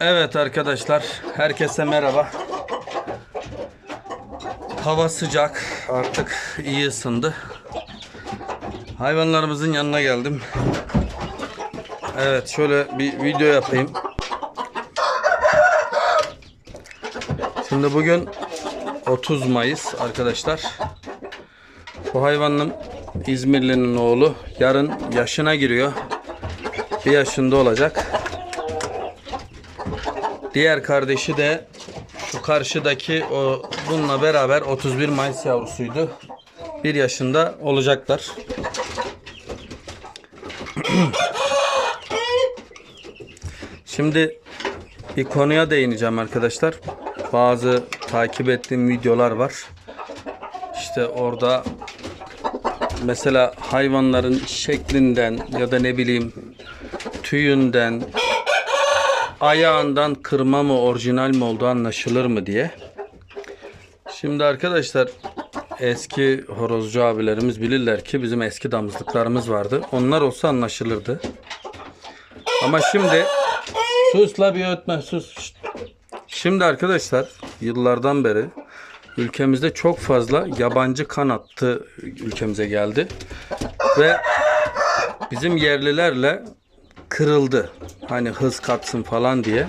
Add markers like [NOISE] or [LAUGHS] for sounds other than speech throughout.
Evet arkadaşlar, herkese merhaba. Hava sıcak, artık iyi ısındı. Hayvanlarımızın yanına geldim. Evet, şöyle bir video yapayım. Şimdi bugün 30 Mayıs arkadaşlar. Bu hayvanın İzmirli'nin oğlu yarın yaşına giriyor. Bir yaşında olacak. Diğer kardeşi de şu karşıdaki o bununla beraber 31 Mayıs yavrusuydu. Bir yaşında olacaklar. [CLEARS THROAT] Şimdi bir konuya değineceğim arkadaşlar. Bazı takip ettiğim videolar var. İşte orada mesela hayvanların şeklinden ya da ne bileyim tüyünden ayağından kırma mı orijinal mi olduğu anlaşılır mı diye. Şimdi arkadaşlar eski horozcu abilerimiz bilirler ki bizim eski damızlıklarımız vardı. Onlar olsa anlaşılırdı. Ama şimdi sus la bir ötme sus. Şimdi arkadaşlar yıllardan beri ülkemizde çok fazla yabancı kan attı ülkemize geldi. Ve bizim yerlilerle kırıldı. Hani hız katsın falan diye.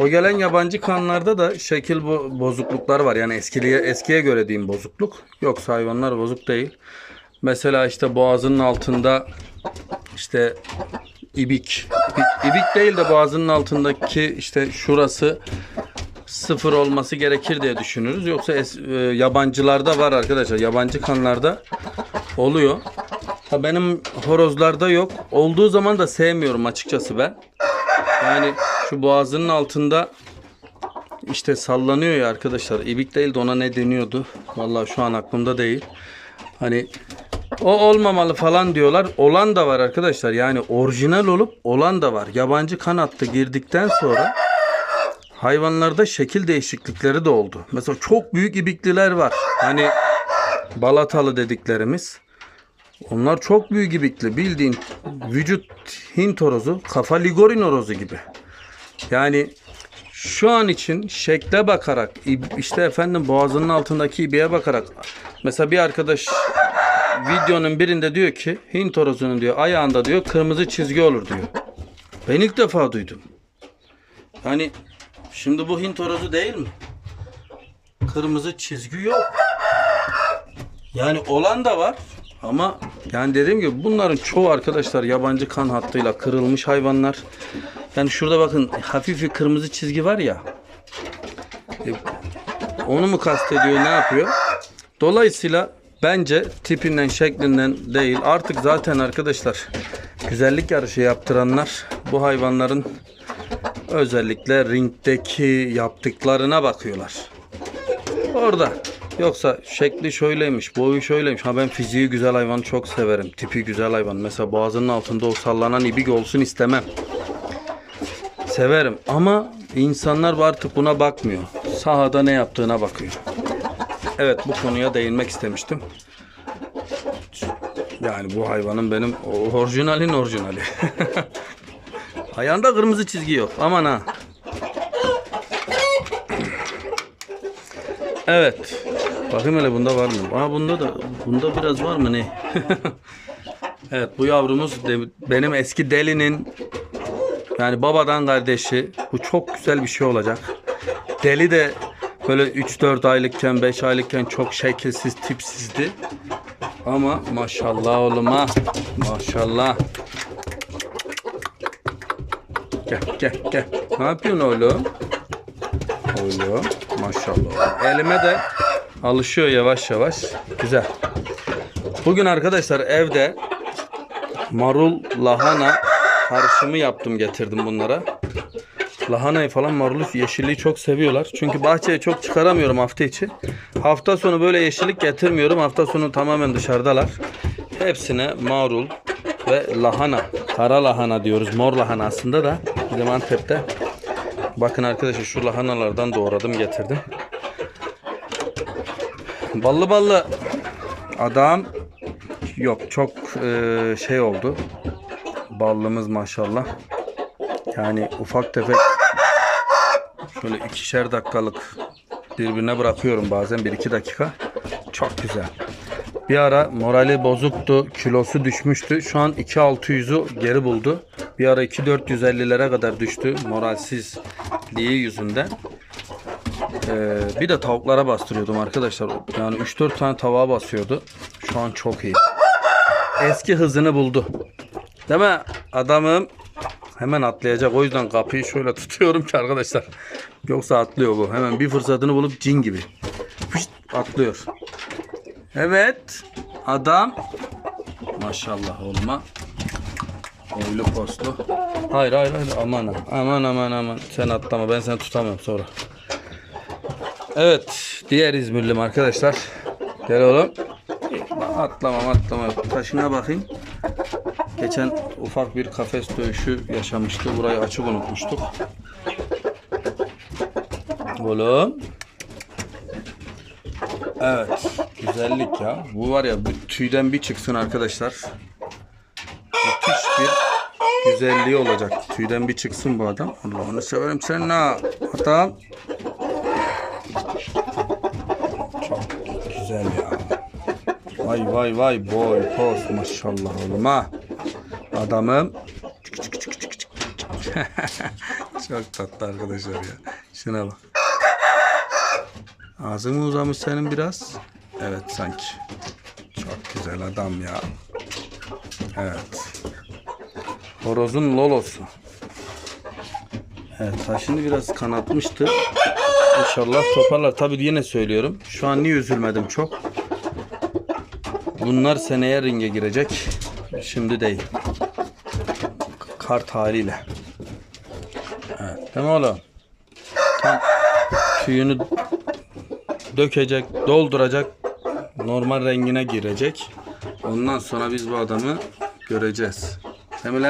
O gelen yabancı kanlarda da şekil bo- bozukluklar var. Yani eskiliye eskiye göre diyeyim bozukluk. Yoksa hayvanlar bozuk değil. Mesela işte boğazının altında işte ibik. İbik değil de boğazının altındaki işte şurası sıfır olması gerekir diye düşünürüz. Yoksa es- e, yabancılarda var arkadaşlar. Yabancı kanlarda oluyor. Benim horozlarda yok. Olduğu zaman da sevmiyorum açıkçası ben. Yani şu boğazının altında işte sallanıyor ya arkadaşlar. İbik değil de ona ne deniyordu? Vallahi şu an aklımda değil. Hani o olmamalı falan diyorlar. Olan da var arkadaşlar. Yani orijinal olup olan da var. Yabancı kan attı girdikten sonra hayvanlarda şekil değişiklikleri de oldu. Mesela çok büyük ibikliler var. Hani balatalı dediklerimiz. Onlar çok büyük ibikli. Bildiğin vücut Hint horozu, kafa ligorin horozu gibi. Yani şu an için şekle bakarak, işte efendim boğazının altındaki ibiye bakarak. Mesela bir arkadaş videonun birinde diyor ki Hint horozunun diyor ayağında diyor kırmızı çizgi olur diyor. Ben ilk defa duydum. Yani şimdi bu Hint horozu değil mi? Kırmızı çizgi yok. Yani olan da var ama yani dediğim gibi bunların çoğu arkadaşlar yabancı kan hattıyla kırılmış hayvanlar. Yani şurada bakın hafif bir kırmızı çizgi var ya. E, onu mu kastediyor ne yapıyor? Dolayısıyla bence tipinden şeklinden değil artık zaten arkadaşlar güzellik yarışı yaptıranlar bu hayvanların özellikle ringdeki yaptıklarına bakıyorlar. Orada. Yoksa şekli şöyleymiş, boyu şöyleymiş. Ha ben fiziği güzel hayvan çok severim. Tipi güzel hayvan. Mesela boğazının altında o sallanan ibik olsun istemem. Severim ama insanlar artık buna bakmıyor. Sahada ne yaptığına bakıyor. Evet bu konuya değinmek istemiştim. Yani bu hayvanın benim orijinalin orijinali. [LAUGHS] Ayağında kırmızı çizgi yok. Aman ha. Evet. Bakayım hele bunda var mı? Aa bunda da bunda biraz var mı ne? [LAUGHS] evet bu yavrumuz de- benim eski delinin yani babadan kardeşi. Bu çok güzel bir şey olacak. Deli de böyle 3-4 aylıkken 5 aylıkken çok şekilsiz tipsizdi. Ama maşallah oğluma maşallah. Gel gel gel. Ne yapıyorsun oğlum? Oğlum maşallah. Elime de alışıyor yavaş yavaş. Güzel. Bugün arkadaşlar evde marul lahana karışımı yaptım getirdim bunlara. Lahanayı falan marulu yeşilliği çok seviyorlar. Çünkü bahçeye çok çıkaramıyorum hafta içi. Hafta sonu böyle yeşillik getirmiyorum. Hafta sonu tamamen dışarıdalar. Hepsine marul ve lahana. Kara lahana diyoruz. Mor lahana aslında da. Bizim Antep'te. Bakın arkadaşlar şu lahanalardan doğradım getirdim. Ballı ballı adam yok çok e, şey oldu. Ballımız maşallah. Yani ufak tefek şöyle ikişer dakikalık birbirine bırakıyorum bazen 1-2 dakika. Çok güzel. Bir ara morali bozuktu, kilosu düşmüştü. Şu an 2600'ü geri buldu. Bir ara 2450'lere kadar düştü moralsizliği yüzünden. Ee, bir de tavuklara bastırıyordum arkadaşlar. Yani 3-4 tane tavuğa basıyordu. Şu an çok iyi. Eski hızını buldu. Değil mi? Adamım hemen atlayacak. O yüzden kapıyı şöyle [LAUGHS] tutuyorum ki arkadaşlar. Yoksa atlıyor bu. Hemen bir fırsatını bulup cin gibi. Fışt, atlıyor. Evet. Adam. Maşallah oğluma. Oylu postlu. Hayır hayır hayır. Aman aman aman aman. Sen atlama. Ben seni tutamıyorum sonra. Evet. Diğer İzmirlim arkadaşlar. Gel oğlum. Atlamam atlamam. Taşına bakayım. Geçen ufak bir kafes dövüşü yaşamıştı. Burayı açık unutmuştuk. Oğlum. Evet. Güzellik ya. Bu var ya bu tüyden bir çıksın arkadaşlar. Güzelliği olacak. Tüyden bir çıksın bu adam. Allah'ını severim sen ne adam. Çok güzel ya. Vay vay vay boy poz maşallah oğlum ha. Adamım. [LAUGHS] Çok tatlı arkadaşlar ya. Şuna bak. Ağzın mı uzamış senin biraz? Evet sanki. Çok güzel adam ya. Evet. Horozun lolosu. Evet taşını biraz kanatmıştı. İnşallah toparlar. Tabii yine söylüyorum. Şu an niye üzülmedim çok. Bunlar seneye ringe girecek. Şimdi değil. Kart haliyle. Evet. Değil mi oğlum? Tam tüyünü dökecek, dolduracak. Normal rengine girecek. Ondan sonra biz bu adamı göreceğiz. Değil?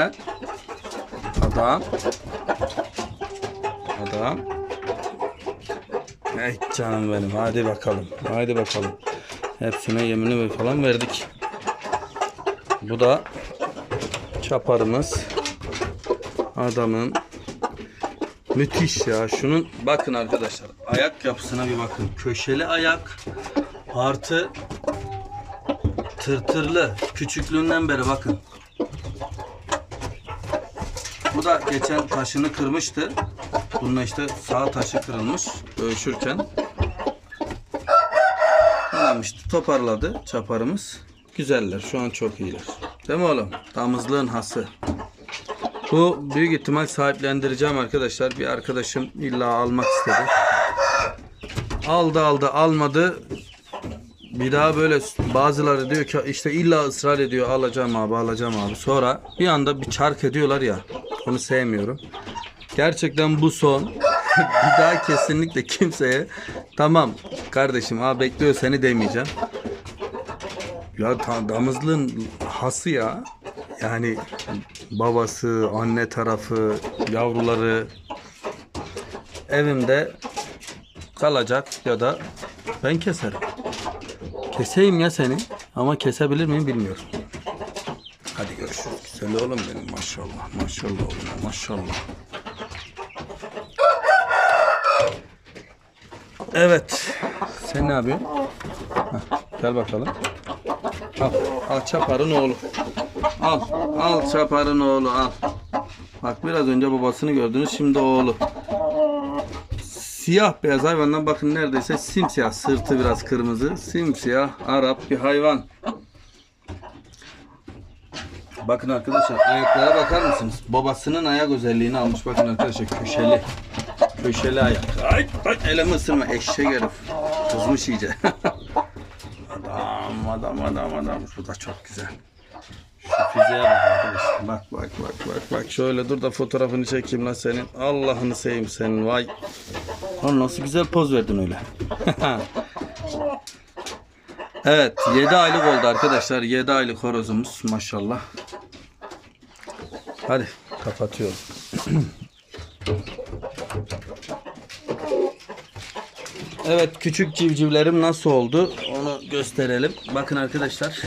Adam. Adam. Ey canım benim. Hadi bakalım. Hadi bakalım. Hepsine yemini falan verdik. Bu da çaparımız. Adamın müthiş ya. Şunun bakın arkadaşlar. Ayak yapısına bir bakın. Köşeli ayak artı tırtırlı. Küçüklüğünden beri bakın. Bu da geçen taşını kırmıştı. Bununla işte sağ taşı kırılmış dövüşürken. Tamam işte toparladı çaparımız. Güzeller. Şu an çok iyiler. Değil mi oğlum? Damızlığın hası. Bu büyük ihtimal sahiplendireceğim arkadaşlar. Bir arkadaşım illa almak istedi. Aldı aldı almadı. Bir daha böyle bazıları diyor ki işte illa ısrar ediyor alacağım abi alacağım abi. Sonra bir anda bir çark ediyorlar ya. Onu sevmiyorum. Gerçekten bu son. [LAUGHS] bir daha kesinlikle kimseye tamam kardeşim ha bekliyor seni demeyeceğim. Ya damızlığın hası ya. Yani babası, anne tarafı, yavruları evimde kalacak ya da ben keserim. Keseyim ya seni ama kesebilir miyim bilmiyorum. Güzel oğlum benim maşallah. Maşallah oğlum maşallah. Evet. Sen ne yapıyorsun? Hah, gel bakalım. Al, al çaparın oğlu. Al, al çaparın oğlu al. Bak biraz önce babasını gördünüz şimdi oğlu. Siyah beyaz hayvandan bakın neredeyse simsiyah sırtı biraz kırmızı. Simsiyah Arap bir hayvan. Bakın arkadaşlar ayaklara bakar mısınız? Babasının ayak özelliğini almış. Bakın arkadaşlar köşeli. Köşeli ayak. Ay, ay elimi ısırma eşek herif. Kızmış iyice. [LAUGHS] adam adam adam adam. Bu da çok güzel. Şu fiziğe bak arkadaşlar. Bak bak bak bak bak. Şöyle dur da fotoğrafını çekeyim lan senin. Allah'ını seveyim senin vay. Lan nasıl güzel poz verdin öyle. [LAUGHS] evet 7 aylık oldu arkadaşlar. 7 aylık horozumuz maşallah. Hadi kapatıyorum. Evet küçük civcivlerim nasıl oldu onu gösterelim. Bakın arkadaşlar.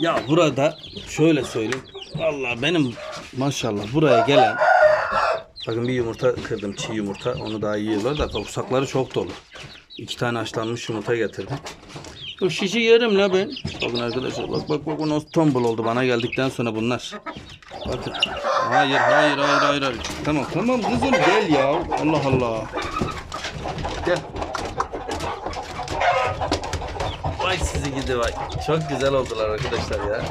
Ya burada şöyle söyleyeyim. Vallahi benim maşallah buraya gelen Bakın bir yumurta kırdım çiğ yumurta. Onu daha yiyorlar da kavusakları çok dolu. İki tane haşlanmış yumurta getirdim. Bu şişi yerim la ben. Bakın arkadaşlar bak bak bak o nasıl tombul oldu bana geldikten sonra bunlar. Bakın. Hayır hayır hayır hayır. hayır. Tamam tamam kızım gel ya. Allah Allah. Gel. Vay sizi gidi vay. Çok güzel oldular arkadaşlar ya.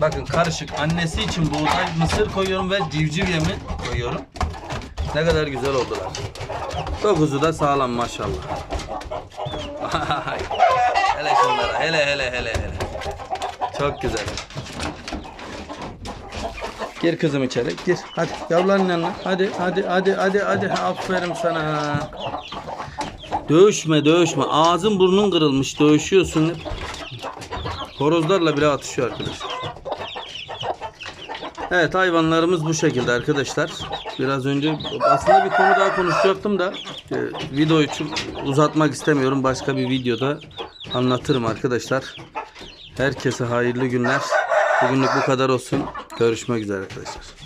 Bakın karışık. Annesi için buğday, mısır koyuyorum ve civciv yemi koyuyorum. Ne kadar güzel oldular. Dokuzu da sağlam maşallah. [LAUGHS] hele hele hele hele. Çok güzel. Gir kızım içeri gir. Hadi yavruların yanına. Hadi hadi hadi hadi hadi. Aferin sana. Dövüşme dövüşme. Ağzın burnun kırılmış. Dövüşüyorsun. Horozlarla bile atışıyor arkadaşlar. Evet hayvanlarımız bu şekilde arkadaşlar. Biraz önce aslında bir konu daha konuşacaktım da e, videoyu uzatmak istemiyorum. Başka bir videoda anlatırım arkadaşlar. Herkese hayırlı günler. Bugünlük bu kadar olsun. Görüşmek üzere arkadaşlar.